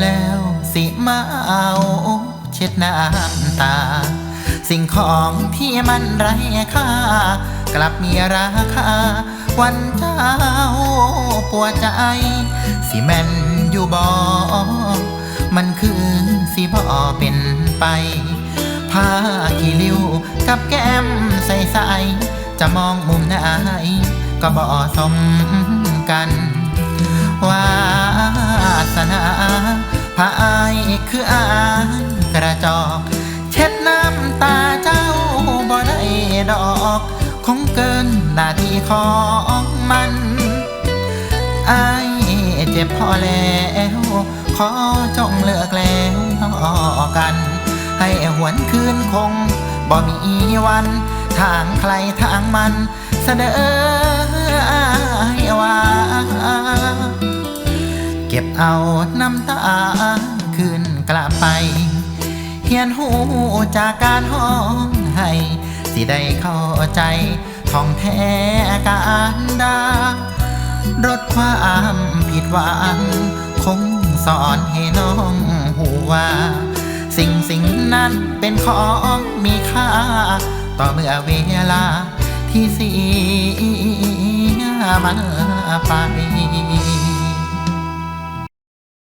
แล้วสิมาเอาเช็ดน้ำตา สิ่งของที่มันไร้ค่า กลับมีราคา วันเจ้าปวดใจ สิแม่นอยู่บ่ มันคือสิบ่เป็นไป ผ้าขี้ริ้วกับแก้มใสๆจะมองมุมไหนก็บ่สมกันว่า ระจอก เช็ดน้ำตาเจ้าบ่ได้ดอก คงเกินหน้าที่ของมันอายเจ็บพอแล้ว ขอจงเลิกแล้วต่อกัน ให้หวนคืนคงบ่มีวัน ทางใครทางมันเสนออายว่า เก็บเอาน้ำตาคืนกลับไป เฮียนหูจากการห้องให้สิได้เข้าใจท่องแท้การดารถความผิดหวัง คงสอนให้น้องหูว่า สิ่งสิ่งนั้นเป็นของมีค่า ต่อเมื่อเวลาที่เสียมันไป